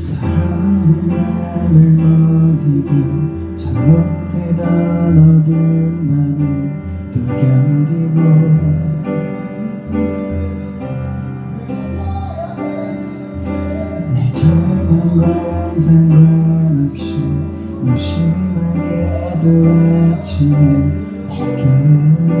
사랑은 맘을 못 이겨 잘못되던 어두운 맘을 또 견디고. 내 절망과는 상관없이 무심하게도 아침은 날 깨우네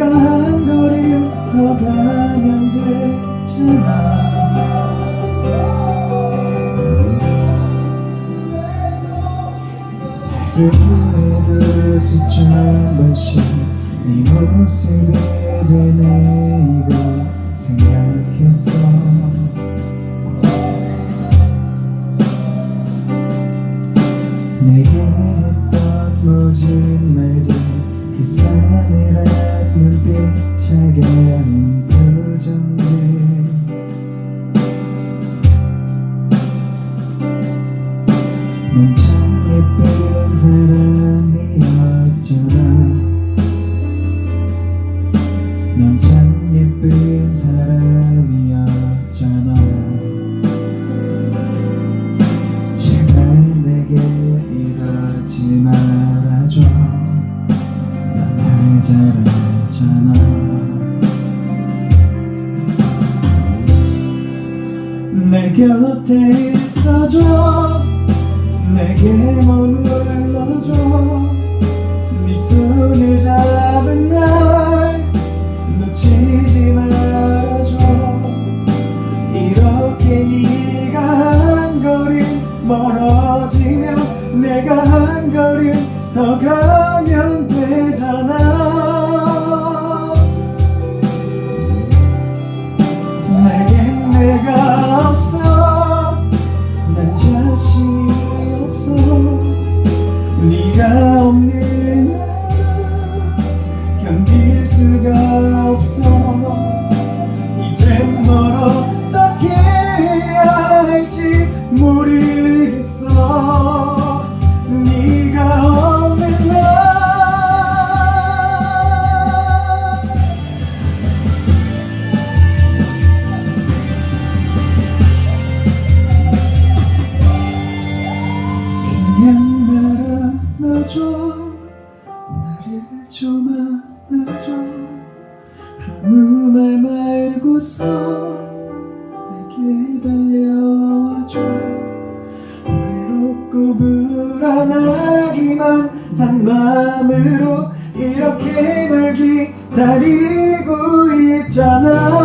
내가 한 걸음 더 가면 되잖아 하루에도 수천 번씩 네 모습이 되뇌이고 생각했어 내게 했던 모든 말들 그 싸늘한 눈빛 차가운 표정들 넌 참 예쁜 사람이었잖아. 넌 참 예쁜 사람이었잖아. 제발 내게 이러지 말아줘. 넌날 잘 알잖아. 내 곁에 있어줘? 내게 머물러줘. 네 손을 잡은 날 놓치지 말아줘. 이렇게 네가 한 걸음 멀어지면 내가 한 걸음 더 가면 되잖아 할지 모르겠어. 네가 없는 날 그냥 바라봐줘. 나를 좀 안아줘. 아무 말 말고서 외롭고 불안하기만 한 마음으로 이렇게 널 기다리고 있잖아